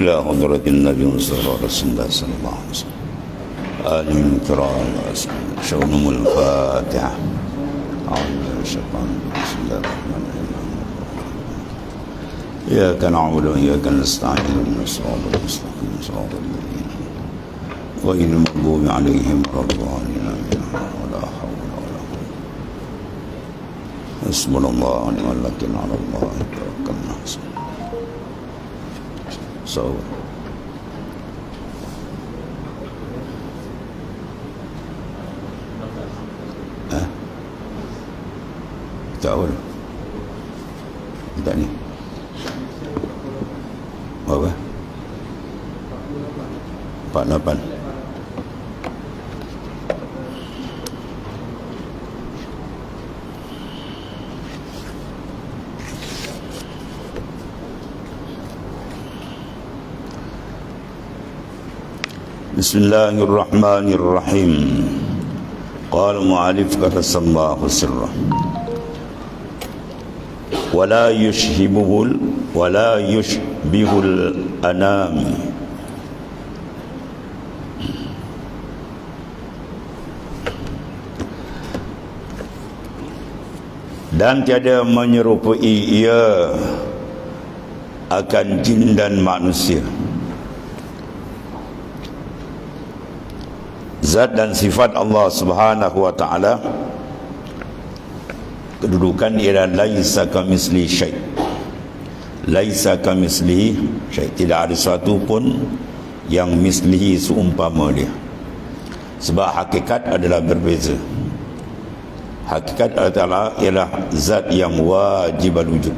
إلى حضرة النبي مصطفى رسول الله صلى الله عليه وسلم. آله الكرام شؤونهم الفاتحة. أعوذ بالله من الشيطان بسم الله الرحمن الرحيم. إياك نعبد وإياك نستعين. اهدنا الصراط المستقيم. صراط الذين غير المغضوب عليهم الضالين. آمين ولا حول ولا قوة حسبنا الله ونعم الوكيل على الله. توكلنا. So, tahu lah. Tak ni. Berapa? 48. بسم الله الرحمن الرحيم قال معالف قدس الله سره ولا يشهبه ال- ولا يشبه الأنام dan tiada menyerupai ia akan jin dan manusia zat dan sifat Allah Subhanahu wa taala kedudukan ialah laisa kamisli syai. Laisa kamisli syai. Tidak ada sesuatu pun yang mislihi seumpama dia. Sebab hakikat adalah berbeza. Hakikat Allah Ta'ala ialah zat yang wajib wujud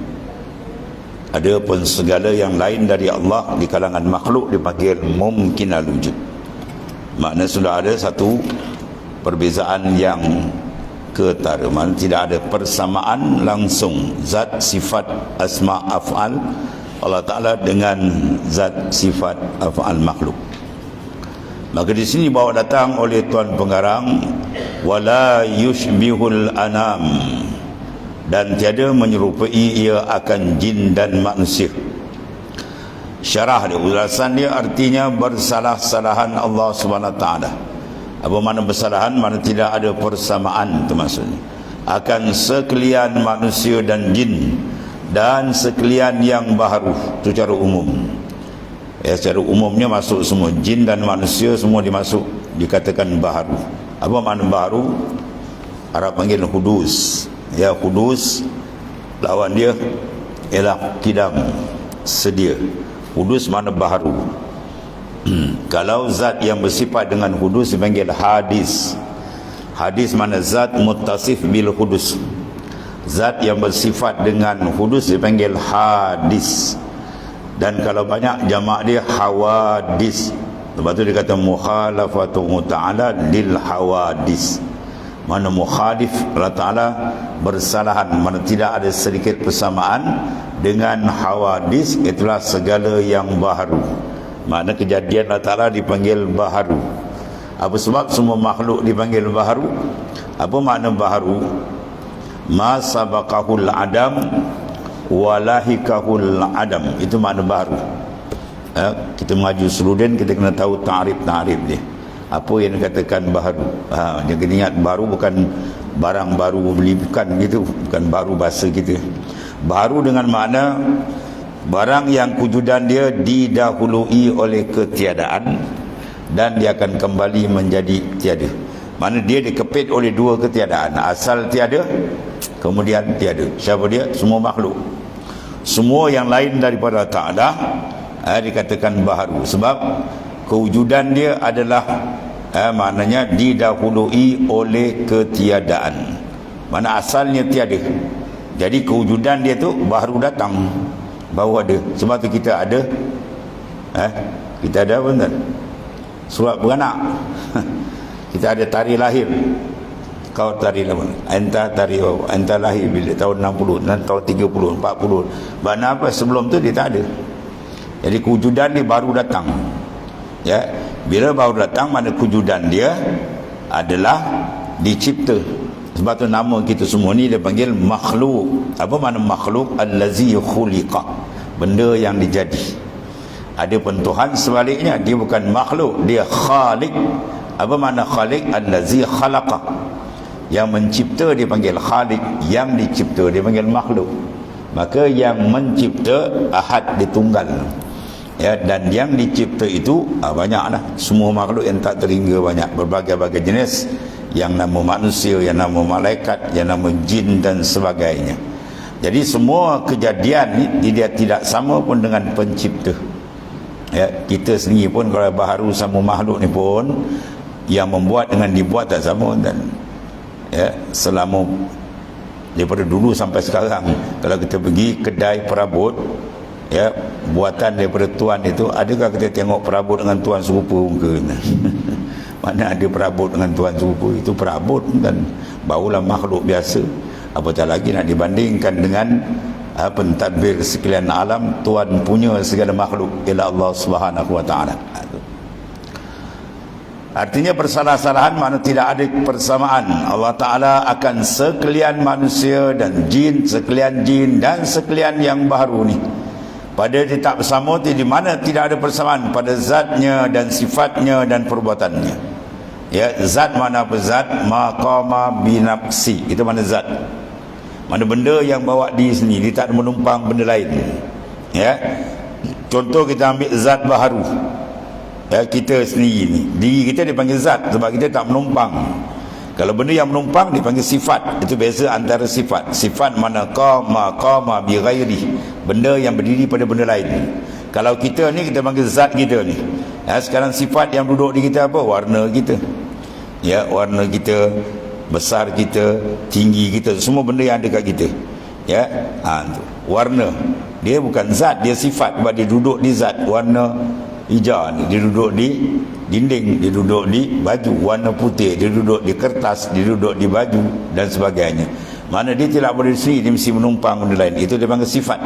ada pun segala yang lain dari Allah di kalangan makhluk dipanggil mungkin wujud makna sudah ada satu perbezaan yang ketara. Mana tidak ada persamaan langsung. Zat sifat asma af'al. Allah Ta'ala dengan zat sifat af'al makhluk. Maka di sini bawa datang oleh tuan pengarang wala yushbihul anam. Dan tiada menyerupai ia akan jin dan manusia syarah dia ulasan dia artinya bersalah-salahan Allah taala. Apa makna bersalahan? Mana tidak ada persamaan itu maksudnya. Akan sekalian manusia dan jin dan sekalian yang baharu itu cara umum. Ya secara umumnya masuk semua. Jin dan manusia semua dimasuk dikatakan baharu apa makna baharu Arab panggil hudus. Ya hudus lawan dia ialah kidam sedia hudus mana baharu kalau zat yang bersifat dengan hudus dipanggil hadis. Hadis mana zat muttasif bil hudus. Zat yang bersifat dengan hudus dipanggil hadis. Dan kalau banyak jamak dia hawadis. Sebab tu dia kata mukhalafatu ta'ala lil hawadis mana mukhalif Allah Ta'ala bersalahan. Mana tidak ada sedikit persamaan dengan hawadis itulah segala yang baharu. Makna kejadian Allah Ta'ala dipanggil baharu. Apa sebab semua makhluk dipanggil baharu? Apa makna baharu? Ma sabaqahul adam walahikahul adam. Itu makna baharu. Eh, kita maju student kita kena tahu ta'rif-ta'rif dia apa yang dikatakan baharu ha, jangan ingat baru bukan barang baru beli bukan gitu bukan baru bahasa kita. Baru dengan makna barang yang kujudan dia didahului oleh ketiadaan dan dia akan kembali menjadi tiada. Mana dia dikepit oleh dua ketiadaan asal tiada kemudian tiada. Siapa dia? Semua makhluk. Semua yang lain daripada Ta'ala eh, dikatakan baharu sebab kewujudan dia adalah eh, maknanya didahului oleh ketiadaan. Mana asalnya tiada. Jadi kewujudan dia tu baru datang. Baru ada. Sebab tu kita ada eh, kita ada apa tuan? Surat beranak. Kita ada tarikh lahir. Kau tarikh apa entah tarikh entah lahir bila? Tahun 60 dan tahun 30 40 mana apa? Sebelum tu dia tak ada. Jadi kewujudan dia baru datang. Ya bila baru datang mana kewujudan dia adalah dicipta. Sebab tu nama kita semua ni dia panggil makhluk. Apa makna makhluk? Allazi khuliqa. Benda yang dijadi. Ada pun Tuhan sebaliknya. Dia bukan makhluk. Dia khalik. Apa makna khalik? Allazi khalaqa. Yang mencipta dipanggil khalik. Yang dicipta dipanggil makhluk. Maka yang mencipta ahad ditunggal ya dan yang dicipta itu ah, banyaklah. Semua makhluk yang tak terhingga banyak. Berbagai-bagai jenis. Yang nama manusia yang nama malaikat yang nama jin dan sebagainya. Jadi semua kejadian ni dia tidak sama pun dengan pencipta. Ya kita sendiri pun kalau baharu sama makhluk ni pun yang membuat dengan dibuat tak sama dan ya selama daripada dulu sampai sekarang. Kalau kita pergi kedai perabot ya buatan daripada tuan itu adakah kita tengok perabot dengan tuan serupa muka mana ada perabot dengan tuan serupa? Itu perabot dan barulah makhluk biasa. Apatah lagi nak dibandingkan dengan ha, pentadbir sekalian alam tuan punya segala makhluk ialah Allah Subhanahu wa taala. Artinya persalah-salahan mana tidak ada persamaan. Allah Ta'ala akan sekalian manusia dan jin, sekalian jin dan sekalian yang baru ni. Pada dia tak bersama, di mana tidak ada persamaan pada zatnya dan sifatnya dan perbuatannya. Ya, zat mana apa zat? Maqama binafsi. Itu mana zat? Mana benda yang bawa di sini, dia tak menumpang benda lain. Ya. Contoh kita ambil zat baharu ya, kita sendiri ni diri kita dipanggil zat sebab kita tak menumpang kalau benda yang menumpang dipanggil sifat. Itu beza antara sifat. Sifat mana qama qama bi ghairi benda yang berdiri pada benda lain kalau kita ni kita panggil zat kita ni. Ya, sekarang sifat yang duduk di kita apa? Warna kita. Ya warna kita besar kita tinggi kita. Semua benda yang ada kat kita. Ya ha, tu. warna. Dia bukan zat dia sifat. Sebab dia duduk di zat. Warna hijau ni. Dia duduk di dinding dia duduk di baju warna putih dia duduk di kertas dia duduk di baju dan sebagainya. Mana dia tidak boleh sendiri dia mesti menumpang benda lain. Itu dia panggil sifat.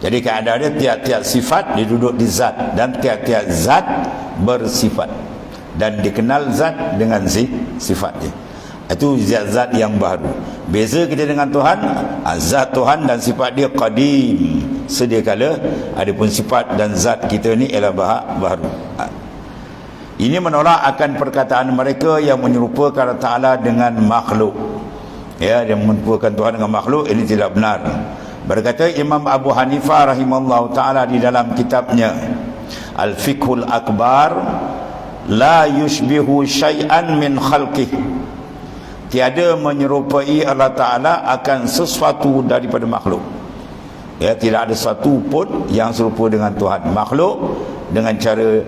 Jadi keadaan dia tiap-tiap sifat dia duduk di zat dan tiap-tiap zat bersifat. Dan dikenal zat dengan si sifat dia. Itu zat-zat yang baru. Beza kita dengan Tuhan zat Tuhan dan sifat dia qadim. Sedia kala adapun sifat dan zat kita ni ialah bahak baru. Ha. Ini menolak akan perkataan mereka yang menyerupakan Allah Ta'ala dengan makhluk. Ya yang menyerupakan Tuhan dengan makhluk ini tidak benar. Berkata Imam Abu Hanifah rahimahullah ta'ala di dalam kitabnya Al-Fiqhul Akbar la yushbihu syai'an min khalqih. Tiada menyerupai Allah Ta'ala akan sesuatu daripada makhluk. Ya tidak ada satu pun yang serupa dengan Tuhan. Makhluk dengan cara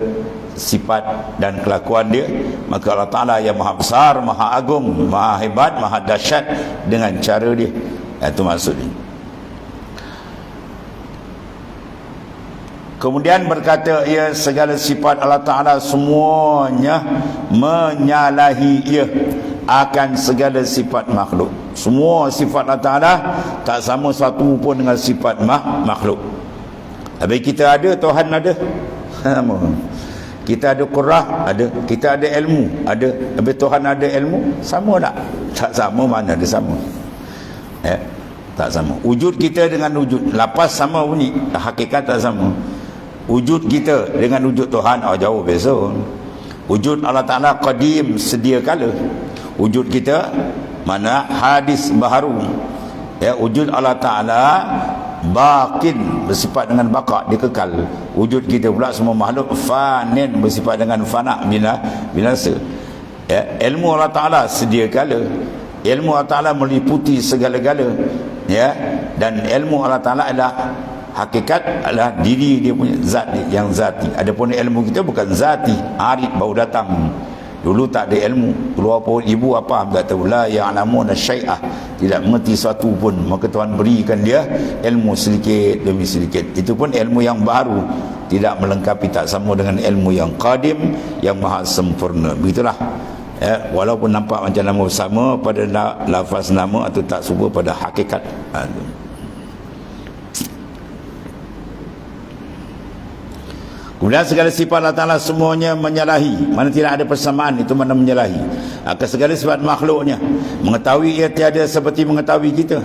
sifat dan kelakuan dia maka Allah Taala yang maha besar maha agung maha hebat maha dahsyat dengan cara dia. Itu maksudnya Kemudian berkata ia segala sifat Allah Ta'ala semuanya menyalahi ia akan segala sifat makhluk. Semua sifat Allah Ta'ala tak sama satu pun dengan sifat mak makhluk. Habis kita ada Tuhan ada. Sama kita ada kurah ada kita ada ilmu ada habis Tuhan ada ilmu sama tak? Tak sama mana ada sama. Eh tak sama. Wujud kita dengan wujud lapas sama bunyi hakikat tak sama. Wujud kita dengan wujud Tuhan oh jauh beza wujud Allah Ta'ala qadim sedia kala. Wujud kita mana? Hadis baharu ya wujud Allah taala bakin bersifat dengan baqa dikekal wujud kita pula semua makhluk fanin bersifat dengan fana bila binasa. Ya ilmu Allah taala sedia kala. Ilmu Allah taala meliputi segala-gala. Ya dan ilmu Allah taala adalah hakikat adalah diri dia punya zat yang zati. Adapun ilmu kita bukan zati arid baru datang Dulu tak ada ilmu. Keluar pun ibu apa tak tahu. La ya'lamun syai'ah. Tidak mengerti sesuatu pun. Maka Tuhan berikan dia ilmu sedikit demi sedikit. Itu pun ilmu yang baru. Tidak melengkapi tak sama dengan ilmu yang qadim yang maha sempurna. Begitulah. Ya, walaupun nampak macam nama sama pada lafaz nama atau tak serupa pada hakikat. Ha, Kemudian segala sifat Allah Ta'ala semuanya menyalahi. Mana tidak ada persamaan itu mana menyalahi. Akan segala sifat makhluknya. Mengetahui ia tiada seperti mengetahui kita.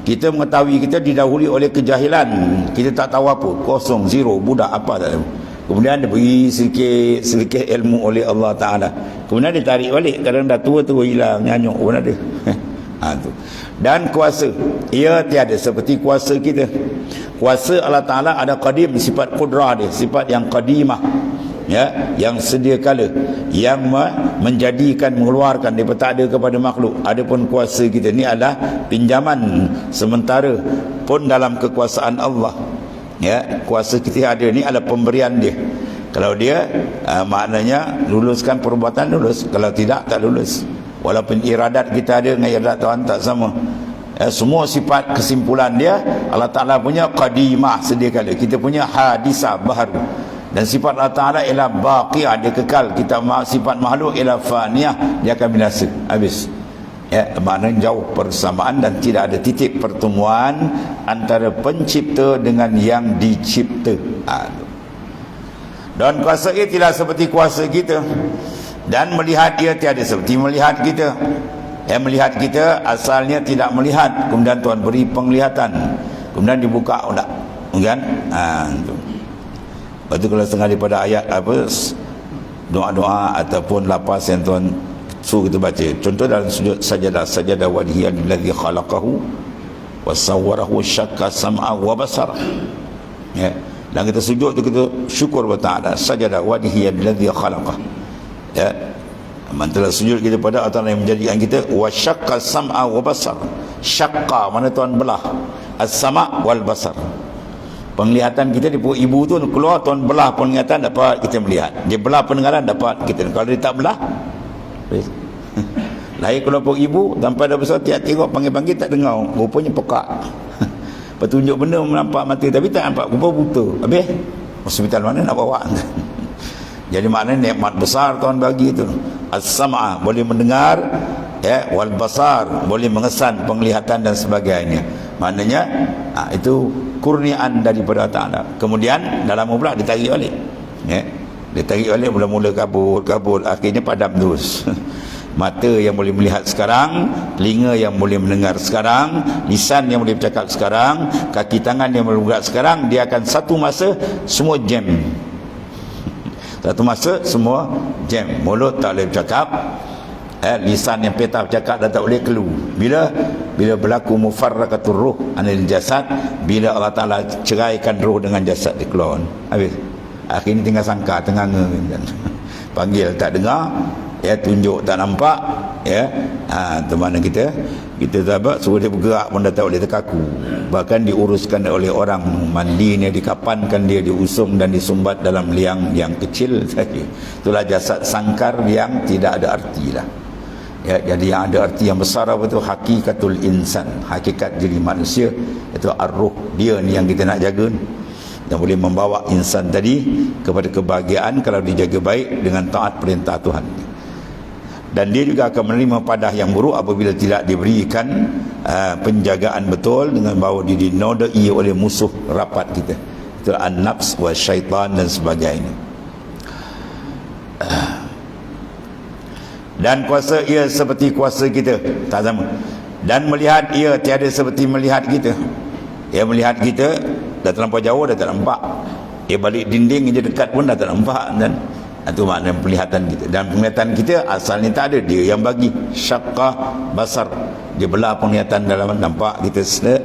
kita mengetahui kita didahului oleh kejahilan kita tak tahu apa kosong zero budak apa tak tahu kemudian dia beri sedikit sedikit ilmu oleh Allah Ta'ala kemudian dia tarik balik kadang dah tua tu hilang nyanyuk pun ada ha, tu. dan kuasa. Ia tiada seperti kuasa kita. Kuasa Allah Ta'ala ada qadim sifat kudrah dia sifat yang qadimah ya yang sedia kala yang menjadikan mengeluarkan. Daripada ada kepada makhluk. Adapun kuasa kita ni adalah pinjaman. Sementara pun dalam kekuasaan Allah ya kuasa kita ada ni adalah pemberian dia. Kalau dia uh, maknanya luluskan perbuatan lulus. Kalau tidak tak lulus walaupun iradat kita ada dengan iradat Tuhan tak sama. Ya, semua sifat kesimpulan dia Allah Ta'ala punya qadimah kala kita punya hadisah baharu dan sifat Allah Ta'ala ialah baqiyah dia kekal. Kita sifat makhluk ialah faniyah dia akan binasa. Habis. Ya maknanya jauh persamaan dan tidak ada titik pertemuan antara pencipta dengan yang dicipta. Ha. dan kuasa ia tidak seperti kuasa kita dan melihat ia tiada seperti melihat kita yang melihat kita asalnya tidak melihat kemudian Tuhan beri penglihatan kemudian dibuka oh, kan ha, itu. Lepas kalau setengah daripada ayat apa doa-doa ataupun lapas yang Tuhan suruh kita baca. Contoh dalam sujud sajadah sajadah wajhi alladhi khalaqahu wa sawwarahu syakka sam'a wa basara. Ya. Dan kita sujud tu kita syukur kepada Ta'ala sajadah wajhi alladhi khalaqah. Ya. Mantalah sujud kita pada Allah yang menjadikan kita wa syakka sam'a wa basar. Syakka mana Tuhan belah. As-sama' wal basar. Penglihatan kita di ibu tu keluar tuan belah penglihatan dapat kita melihat. Dia belah pendengaran dapat kita. Kalau dia tak belah lahir keluar perut ibu tanpa ada besar tiap tengok panggil-panggil tak dengar. Rupanya pekak. Petunjuk benda menampak mati tapi tak nampak rupa buta. Habis? Hospital mana nak bawa jadi maknanya nikmat besar tuan bagi itu as-sam'a boleh mendengar ya wal basar boleh mengesan penglihatan dan sebagainya. Maknanya ha, itu kurniaan daripada Ta'ala. Kemudian dalam pula ditarik balik ya. Ditarik balik mula-mula kabur kabur. Akhirnya padam terus. Mata yang boleh melihat sekarang telinga yang boleh mendengar sekarang lisan yang boleh bercakap sekarang kaki tangan yang boleh bergerak sekarang dia akan satu masa semua jam satu masa semua jam. Mulut tak boleh bercakap. Eh, lisan yang peta bercakap dah tak boleh kelu bila? Bila berlaku mufarraqatur ruh anil jasad bila Allah Taala ceraikan roh dengan jasad di keluar habis. Akhirnya tinggal sangka tengah panggil tak dengar. Ya tunjuk tak nampak ya? Ha tu mana kita kita sahabat suruh dia bergerak pun dah tak boleh terkaku. Bahkan diuruskan oleh orang mandi ni dikapankan dia diusung dan disumbat dalam liang yang kecil saja. Itulah jasad sangkar yang tidak ada arti lah. Ya, jadi yang ada arti yang besar apa tu? Hakikatul insan. Hakikat diri manusia itu ar-ruh dia ni yang kita nak jaga yang boleh membawa insan tadi kepada kebahagiaan kalau dijaga baik dengan taat perintah Tuhan dan dia juga akan menerima padah yang buruk apabila tidak diberikan uh, penjagaan betul dengan bahawa dia dinodai oleh musuh rapat kita. Itu an-nafs wa syaitan dan sebagainya. Dan kuasa ia seperti kuasa kita tak sama. Dan melihat ia tiada seperti melihat kita. Ia melihat kita dah terlampau jauh dah tak nampak. Ia balik dinding je dekat pun dah tak nampak dan itu makna penglihatan kita. Dan penglihatan kita asalnya tak ada. Dia yang bagi syakah basar. Dia belah penglihatan dalam nampak kita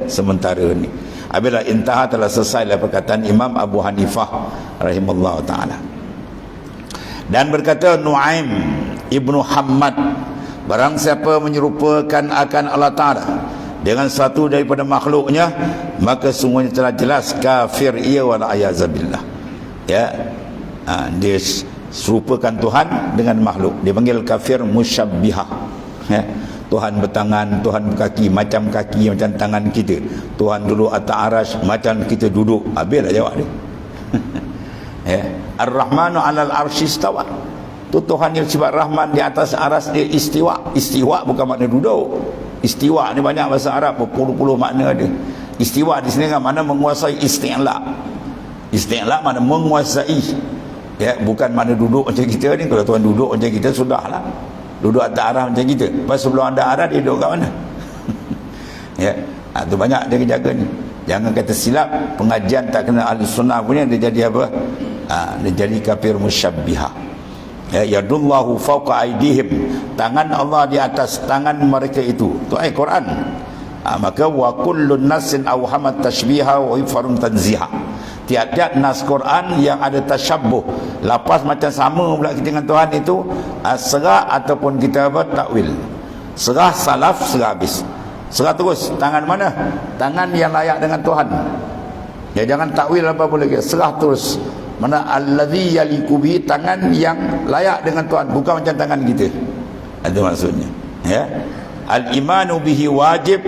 sementara ni. Apabila intaha telah selesai lah perkataan Imam Abu Hanifah rahimahullah ta'ala. Dan berkata Nu'aim Ibnu Hamad Barang siapa menyerupakan akan Allah Ta'ala Dengan satu daripada makhluknya Maka sungguhnya telah jelas Kafir ia wala ayazabillah Ya. Ha, Dia serupakan Tuhan dengan makhluk Dia panggil kafir musyabbihah Ya Tuhan bertangan, Tuhan berkaki Macam kaki, macam tangan kita Tuhan dulu atas arash Macam kita duduk Habislah jawab dia ya. Ar-Rahmanu alal arshistawa Tu Tuhan yang sifat Rahman di atas aras dia istiwa. Istiwa bukan makna duduk. Istiwa ni banyak bahasa Arab berpuluh-puluh makna dia. Istiwa di sini kan mana menguasai isti'la. Isti'la mana menguasai. Ya, bukan mana duduk macam kita ni. Kalau Tuhan duduk macam kita sudahlah. Duduk atas arah macam kita. Pas sebelum ada arah dia duduk kat mana? ya. ha, tu banyak dia jaga ni jangan kata silap pengajian tak kena ahli sunnah punya dia jadi apa ha, dia jadi kafir musyabbihah ya yadullahu fawqa aidihim tangan Allah di atas tangan mereka itu tu ayat Quran ha, maka wa kullun nasin awhamat tashbiha wa ifarun tanziha tiap-tiap nas Quran yang ada tasyabbuh lapas macam sama pula kita dengan Tuhan itu ha, serah ataupun kita apa takwil. Serah salaf serah habis. Serah terus. Tangan mana? Tangan yang layak dengan Tuhan. Ya jangan takwil apa boleh serah terus. Mana allazi yalikubi tangan yang layak dengan Tuhan. Bukan macam tangan kita. Itu maksudnya. Ya? Al imanu bihi wajib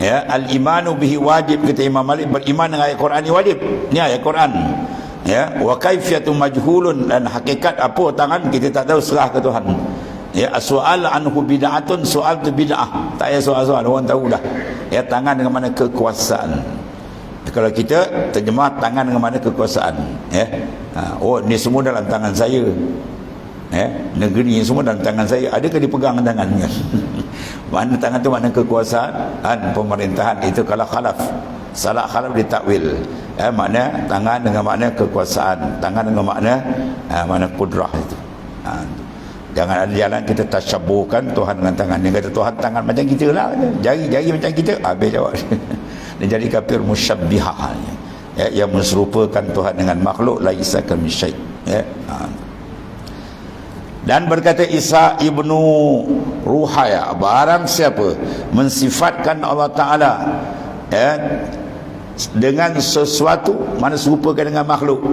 ya al imanu bihi wajib kata Imam Malik. Beriman dengan ayat Quran ini wajib. Ni ayat Quran. Ya wa kaifiyatu majhulun. Dan hakikat apa tangan kita tak tahu serah ke Tuhan. Ya soal anhu bid'atun soal tu bid'ah. Tak payah soal-soal orang tahu dah. Ya tangan dengan mana kekuasaan. Kalau kita terjemah tangan dengan mana kekuasaan. Ya ha, oh ni semua dalam tangan saya ya negeri ini semua dalam tangan saya. Adakah dipegang tangannya? Mana tangan tu mana kekuasaan? Dan pemerintahan itu kalau khalaf. Salah khalaf ditakwil ya makna tangan dengan makna kekuasaan. Tangan dengan makna ya, mana kudrah itu. Ha, jangan ada jalan kita tasyabuhkan Tuhan dengan tangan. Dia kata Tuhan tangan macam kita lah. Jari-jari macam kita. Habis jawab. Dia jadi kafir musyabbihah. Ya, yang menserupakan Tuhan dengan makhluk laisa kami syait ya ha. Dan berkata Isa ibnu Ruhaya Barang siapa Mensifatkan Allah Ta'ala ya, Dengan sesuatu Mana serupakan dengan makhluk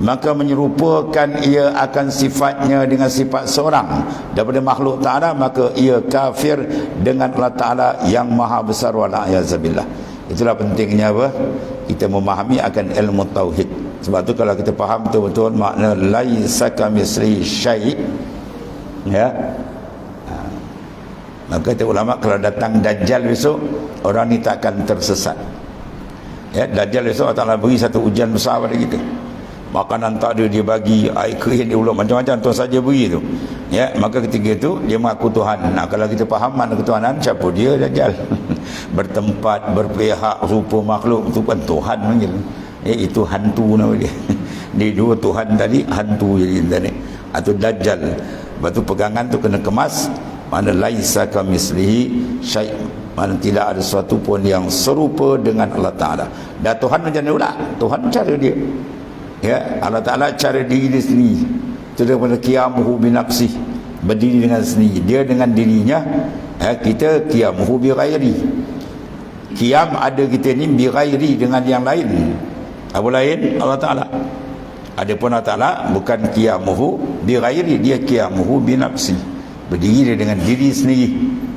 Maka menyerupakan ia akan sifatnya Dengan sifat seorang. Daripada makhluk Ta'ala Maka ia kafir Dengan Allah Ta'ala Yang maha besar Wala'ayazabillah Itulah pentingnya apa? Kita memahami akan ilmu Tauhid. Sebab tu kalau kita faham betul-betul Makna Laisaka misri syait ya. Ha. maka kata ulama kalau datang dajjal besok orang ni tak akan tersesat. Ya dajjal besok Allah Taala beri satu ujian besar pada kita. Makanan tak ada dia bagi air kering dia ulang macam-macam tuan saja beri tu. Ya maka ketika itu dia mengaku Tuhan. Nah kalau kita faham mana ketuhanan siapa dia dajjal? Bertempat berpihak rupa makhluk itu kan Tuhan panggil. Ya itu hantu nama dia. Di dua Tuhan tadi hantu jadi tadi atau dajjal Lepas tu pegangan tu kena kemas mana laisa kamislihi syai mana tidak ada sesuatu pun yang serupa dengan Allah Taala. Dan Tuhan macam mana pula? Tuhan cara dia. Ya, Allah Taala cara diri dia sendiri. Itu daripada qiyamuhu bi. Berdiri dengan sendiri. Dia dengan dirinya, ya, kita qiyamuhu bi ghairi. Qiyam ada kita ni bi ghairi dengan yang lain. Apa lain? Allah Taala. Adapun Allah Taala bukan qiyamuhu bi ghairi dia qiyamuhu bi nafsi. Berdiri dia dengan diri sendiri.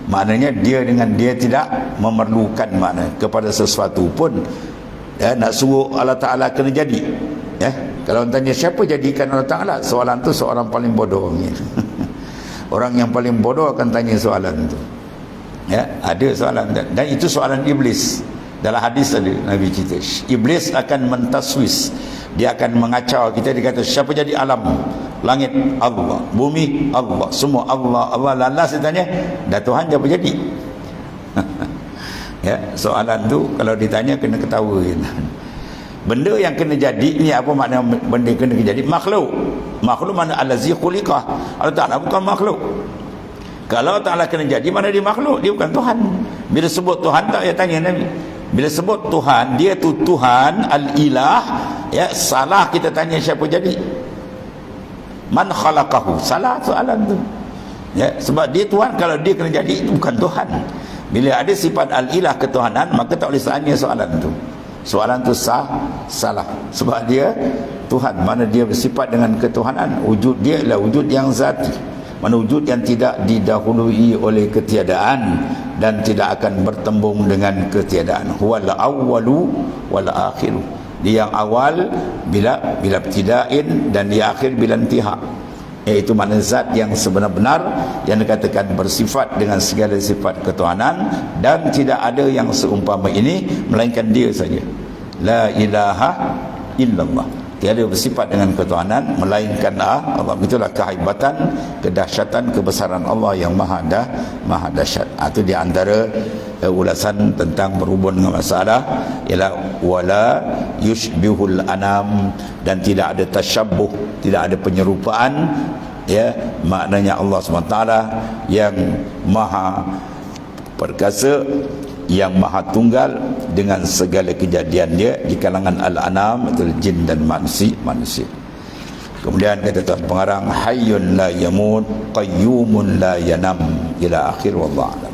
Maknanya dia dengan dia tidak memerlukan makna kepada sesuatu pun ya nak suruh Allah Taala kena jadi. Ya, kalau tanya siapa jadikan Allah Taala? Soalan tu seorang paling bodoh Orang yang paling bodoh akan tanya soalan tu. Ya, ada soalan dan itu soalan iblis. Dalam hadis tadi Nabi cerita, iblis akan mentaswis dia akan mengacau kita dia kata siapa jadi alam langit Allah. Bumi Allah. Semua Allah. Allah lalas dia tanya dah Tuhan siapa jadi? Ya soalan tu kalau ditanya kena ketawa. Benda yang kena jadi ni apa makna benda yang kena jadi? Makhluk. Makhluk mana? Alazi khuliqah. Allah Ta'ala bukan makhluk. Kalau Ta'ala kena jadi mana dia makhluk? Dia bukan Tuhan. Bila sebut Tuhan tak ya tanya Nabi. Bila sebut Tuhan dia tu Tuhan al-ilah. Ya salah kita tanya siapa jadi man khalaqahu. Salah soalan tu. Ya sebab dia Tuhan kalau dia kena jadi itu bukan Tuhan. Bila ada sifat al-ilah ketuhanan maka tak boleh tanya soalan tu. Soalan tu sah salah. Sebab dia Tuhan. Mana dia bersifat dengan ketuhanan. Wujud dia adalah wujud yang zati mana wujud yang tidak didahului oleh ketiadaan dan tidak akan bertembung dengan ketiadaan. Huwal awwalu wal akhiru dia yang awal bila bila ibtida'in dan di akhir bila intihak. Iaitu mana zat yang sebenar-benar yang dikatakan bersifat dengan segala sifat ketuhanan dan tidak ada yang seumpama ini melainkan dia saja. La ilaha illallah tiada bersifat dengan ketuhanan melainkan Allah. Itulah kehebatan kedahsyatan kebesaran Allah yang maha dah maha dahsyat. Ha, itu di antara uh, ulasan tentang berhubung dengan masalah ialah wala yushbihul anam dan tidak ada tasyabbuh tidak ada penyerupaan ya maknanya Allah SWT yang maha perkasa yang maha tunggal dengan segala kejadian dia di kalangan al-anam itu jin dan manusia manusia. Kemudian kata tuan pengarang hayyun la yamut qayyumun la yanam. Ila akhir wallahu